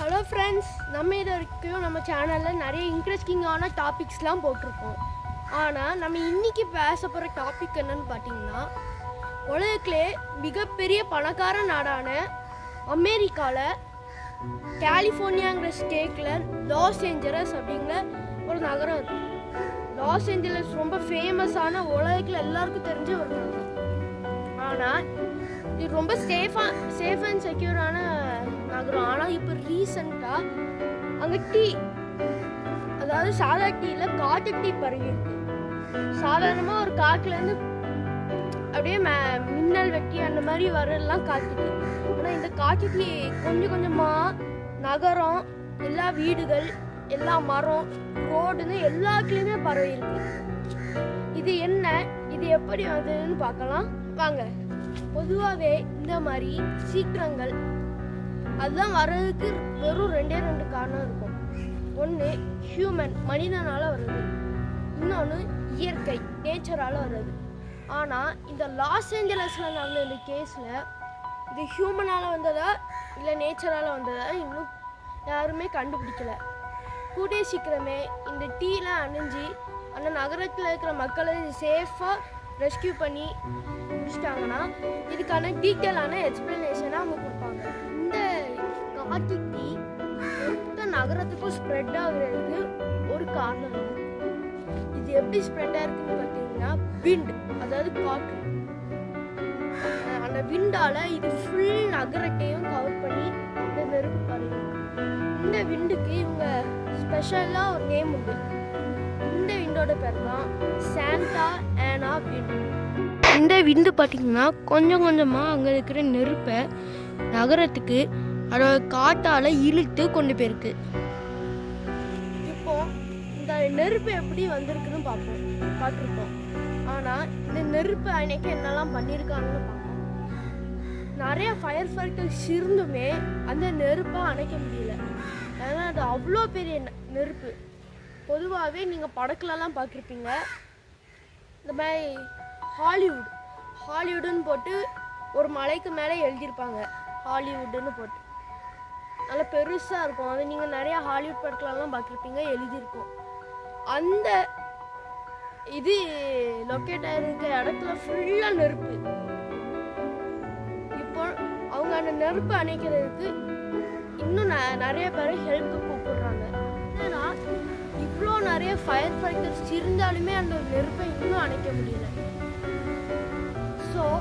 Hello friends நம்ம இது வரைக்கும் நம்ம சேனலில் நிறைய இன்ட்ரெஸ்டிங்கான டாபிக்ஸ்லாம் போட்டிருக்கோம். ஆனால் நம்ம இன்னைக்கு பேச போகிற டாபிக் என்னன்னு பார்த்தீங்கன்னா உலகத்திலே மிகப்பெரிய பணக்கார நாடான அமெரிக்காவில் கலிஃபோர்னியாங்கிற ஸ்டேட்டில் லாஸ் ஏஞ்சலஸ் அப்படிங்கிற ஒரு நகரம் இருக்கு லாஸ் ஏஞ்சலஸ் ரொம்ப ஃபேமஸான உலகத்தில் எல்லாருக்கும் தெரிஞ்ச ஒரு நகரம். ஆனால் இது ரொம்ப சேஃபாக சேஃப் அண்ட் செக்யூரான நகரம் ஆனால் இப்போ ரீசண்டாக அங்கே டீ அதாவது சாதா டீயில் காட்டு டீ பரவி இருக்கு சாதாரணமாக ஒரு காட்டுலேருந்து அப்படியே மே மின்னல் வெட்டி அந்த மாதிரி வரலாம் காட்டு டீ ஆனால் இந்த காட்டு டீ கொஞ்சம் கொஞ்சமாக நகரம் எல்லா வீடுகள் எல்லா மரம் ரோடுன்னு எல்லாத்துலேயுமே பரவி இருக்கு இது என்ன? இது எப்படி வந்ததுன்னு பார்க்கலாம். வாங்க. பொதுவாகவே இந்த மாதிரி சீக்கிரங்கள் அதுதான் வர்றதுக்கு வெறும் ரெண்டே ரெண்டு காரணம் இருக்கும். ஒன்று ஹியூமன் மனிதனால் வர்றது. இன்னொன்று இயற்கை நேச்சரால் வர்றது. ஆனால் இந்த லாஸ் ஏஞ்சலஸில் நடந்த இந்த கேஸில் இது ஹியூமனால் வந்ததா இல்லை நேச்சரால் வந்ததா இன்னும் யாருமே கண்டுபிடிக்கல. கூடிய சீக்கிரமே இந்த டீலாம் அணிஞ்சு அந்த நகரத்தில் இருக்கிற மக்களை சேஃபாக ரெஸ்கியூ பண்ணி முடிச்சிட்டாங்கன்னா இதுக்கான டீட்டெயிலான எக்ஸ்பிளனேஷனை அவங்க கொடுப்பாங்க. இந்த டீ மொத்த நகரத்துக்கும் ஸ்ப்ரெட் ஆகுறதுக்கு ஒரு காரணம் இது. எப்படி ஸ்ப்ரெட் ஆயிருக்குன்னு பார்த்தீங்கன்னா விண்ட் அதாவது காற்று. அந்த விண்டால இது ஃபுல் நகரத்தையும் கவர் பண்ணி இந்த நெருப்பு பரவி இந்த விண்டுக்கு இவங்க ஸ்பெஷலாக ஒரு நேம் உண்டு. இந்த விண்டோட பேர் தான் சாண்டா ஆனா விண்ட் இந்த விண்டு பார்த்தீங்கன்னா கொஞ்சம் கொஞ்சமாக அங்கே இருக்கிற நெருப்பை நகரத்துக்கு அதோட காட்டால் இழுத்து கொண்டு போயிருக்கு. இப்போ இந்த நெருப்பு எப்படி வந்திருக்குன்னு பார்ப்போம். பார்த்துருப்போம். ஆனால் இந்த நெருப்பு அன்னைக்கு என்னெல்லாம் பண்ணியிருக்காங்கன்னு பார்ப்போம். நிறைய ஃபயர் ஃபைட்டர்ஸ் இருந்துமே அந்த நெருப்பை அணைக்க முடியல. ஏன்னா அது அவ்வளோ பெரிய நெருப்பு. பொதுவாகவே நீங்கள் படக்குலலாம் பார்த்துருப்பீங்க. இந்த மாதிரி ஹாலிவுட் ஹாலிவுட்டுன்னு போட்டு ஒரு மலைக்கு மேலே எழுதியிருப்பாங்க. ஹாலிவுட்டுன்னு போட்டு. நல்லா பெருசாக இருக்கும். அது நீங்கள் நிறையா ஹாலிவுட் படத்துலலாம் பார்த்துருப்பீங்க எழுதியிருக்கும். அந்த இது லொக்கேட் ஆகிருக்க இடத்துல ஃபுல்லாக நெருப்பு. இப்போ அவங்க அந்த நெருப்பு அணைக்கிறதுக்கு இன்னும் ந- நிறைய பேர் ஹெல்ப் கூப்பிடுறாங்க. ஏன்னா இவ்வளோ நிறைய ஃபயர் ஃபைட்டர்ஸ் இருந்தாலுமே அந்த நெருப்பை இன்னும் அணைக்க முடியல. ஸோ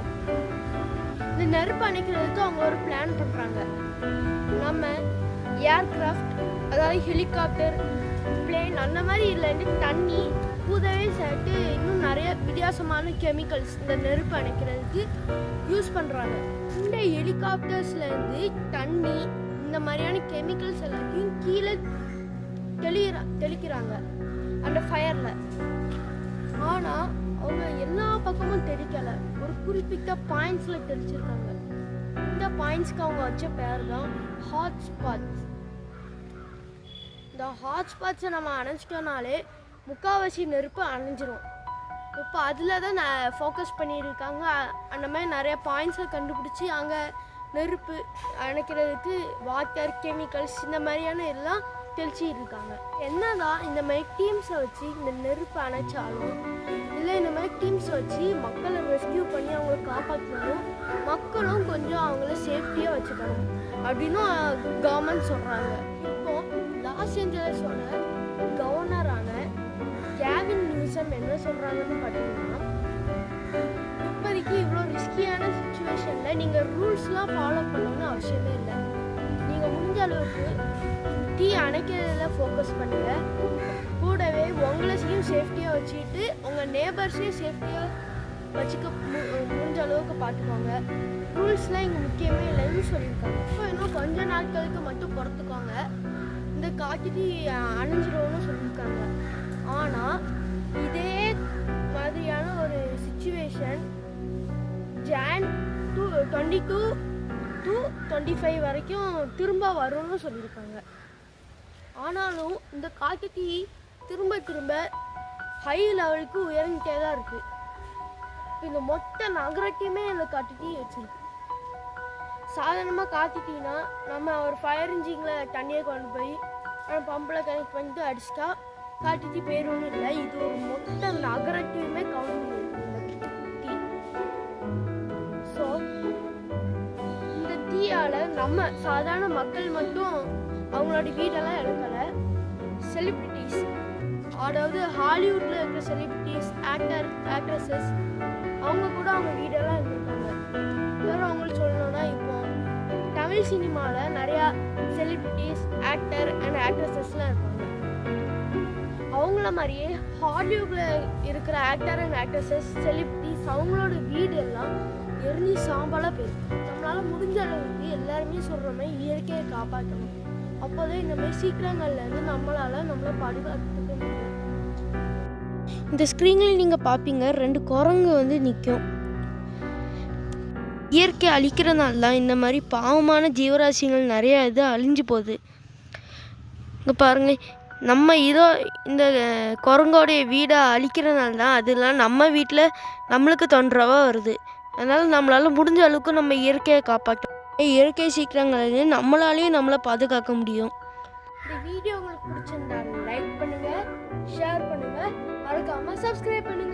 இந்த நெருப்பு அணைக்கிறதுக்கு அவங்க ஒரு பிளான் பண்ணுறாங்க ஏர்கிராஃப்ட் அதாவது ஹெலிகாப்டர் பிளேன் அந்த மாதிரி இல்லைன்னு தண்ணி கூடவே சேர்த்து இன்னும் நிறைய வித்தியாசமான கெமிக்கல்ஸ் இந்த நெருப்பு அணைக்கிறதுக்கு யூஸ் பண்ணுறாங்க இந்த ஹெலிகாப்டர்ஸ்லேருந்து தண்ணி இந்த மாதிரியான கெமிக்கல்ஸ் எல்லாத்தையும் கீழே தெளிகிறா தெளிக்கிறாங்க அந்த ஃபயரில். ஆனால் அவங்க எல்லா பக்கமும் தெளிக்கலை. ஒரு குறிப்பிட்ட பாயிண்ட்ஸில் தெளிச்சிருக்காங்க. இந்த பாயிண்ட்ஸ்க்கு அவங்க வச்ச பேர் தான் ஹாட் ஸ்பாட்ஸ் இந்த ஹாட் ஸ்பாட்ஸை நம்ம அணைச்சிட்டோம்னாலே முக்காவாசி நெருப்பு அணைஞ்சிரும். இப்போ அதில் தான் நான் ஃபோக்கஸ் பண்ணியிருக்காங்க. அந்த மாதிரி நிறைய பாயிண்ட்ஸை கண்டுபிடிச்சி அங்கே நெருப்பு அணைக்கிறதுக்கு வாட்டர் கெமிக்கல்ஸ் இந்த மாதிரியான எல்லாம் தெளிச்சிட்டு இருக்காங்க என்னதான் இந்த மாதிரி டீம்ஸை வச்சு இந்த நெருப்பு அணைச்சாலும் இல்லை இந்த மாதிரி டீம்ஸை வச்சு மக்களை ரெஸ்கியூ பண்ணி அவங்கள காப்பாற்றணும் மக்களும் கொஞ்சம் அவங்கள சேஃப்டியாக வச்சுக்கணும். அப்படின்னும் கவர்மெண்ட் சொல்கிறாங்க இப்போ லாஸ் ஏஞ்சலஸோட கவர்னரான கேவின் நியூசம் என்ன சொல்கிறாங்கன்னு பார்த்தீங்கன்னா இப்போதைக்கு இவ்வளோ ரிஸ்கியான சுச்சுவேஷனில் நீங்கள் ரூல்ஸ்லாம் ஃபாலோ பண்ணணும்னு அவசியமே இல்லை. நீங்கள் முடிஞ்ச அளவுக்கு தீ அணைக்கிறதுல ஃபோக்கஸ் பண்ணுங்க. கூடவே உங்களையும் சேஃப்டியாக வச்சுக்கிட்டு உங்கள் நேபர்ஸையும் சேஃப்டியாக வச்சுக்க மு- முடிஞ்ச அளவுக்கு பார்த்துக்கோங்க. ரூல்ஸ்லாம் இங்கே முக்கியமே இல்லைன்னு சொல்லியிருக்காங்க. இப்போ இன்னும் கொஞ்ச நாட்களுக்கு மட்டும் பொறுத்துக்கோங்க. இந்த காட்டுக்கு அணிஞ்சிரும்னு சொல்லியிருக்காங்க. ஆனால் இதே மாதிரியான ஒரு situation John two twenty two to twenty five வரைக்கும் திரும்ப வரும்னு சொல்லியிருக்காங்க. ஆனாலும் இந்த காட்டுத்தீ திரும்ப திரும்ப ஹை லெவலுக்கு உயர்ந்துட்டே தான் இருக்குது இந்த மொத்த நகரத்தையுமே இந்த காட்டுத்தீ வச்சிருக்கு. சாதாரணமாக காத்திட்டீங்கன்னா நம்ம ஒரு ஃபயர் இன்ஜினில் தண்ணியை கொண்டு போய் நம்ம பம்பில் கனெக்ட் பண்ணிட்டு அடிச்சிட்டா காட்டிட்டு போயிடும்னு இல்லை. இது ஒரு மொத்த நகரத்தையுமே கவுண்ட் பண்ணிருக்கு ஸோ இந்த தீயால் நம்ம சாதாரண மக்கள் மட்டும் அவங்களோட வீடெல்லாம் எடுக்கலை. செலிப்ரிட்டிஸ் அதாவது ஹாலிவுட்டில் இருக்கிற செலிப்ரிட்டிஸ் ஆக்டர் ஆக்ட்ரஸஸ் அவங்க கூட அவங்க வீடெல்லாம் இருந்திருக்காங்க வேறு அவங்களுக்கு சொல்லணும்னா இப்போ தமிழ் சினிமாவில் நிறையா செலிப்ரிட்டிஸ் ஆக்டர் அண்ட் ஆக்ட்ரஸஸ்லாம் இருப்பாங்க. அவங்கள மாதிரியே ஹாலிவுட்டில் இருக்கிற ஆக்டர் அண்ட் ஆக்ட்ரஸஸ் செலிப்ரிட்டிஸ் அவங்களோட வீடு எல்லாம் எரிஞ்சு சாம்பலாக போயிருக்கு. நம்மளால் முடிஞ்ச அளவுக்கு எல்லாருமே சொல்கிற மாதிரி இயற்கையை காப்பாற்றணும் அப்போதான் இந்த மாதிரி சீக்கிரங்கள்லேருந்து நம்மளால் நம்மளை பாதுகாத்துக்க முடியும் இந்த ஸ்க்ரீனில் நீங்கள் பார்ப்பீங்க ரெண்டு குரங்கு வந்து நிற்கும் இயற்கை அழிக்கிறனால தான் இந்த மாதிரி பாவமான ஜீவராசிகள் நிறைய இது அழிஞ்சு போகுது. இங்கே பாருங்கள் நம்ம இதோ இந்த குரங்கோடைய வீடை அழிக்கிறனால தான் அதெல்லாம் நம்ம வீட்டில் நம்மளுக்கு தொந்தரவாக வருது. அதனால் நம்மளால் முடிஞ்ச அளவுக்கு நம்ம இயற்கையை காப்பாற்றணும் இயற்கை சீக்கிரங்களையும் நம்மளாலேயும் நம்மளை பாதுகாக்க முடியும். இந்த வீடியோ உங்களுக்கு பிடிச்சிருந்தா லைக் பண்ணுங்கள் ஷேர் பண்ணுங்கள் மறக்காமல் சப்ஸ்கிரைப் பண்ணுங்கள்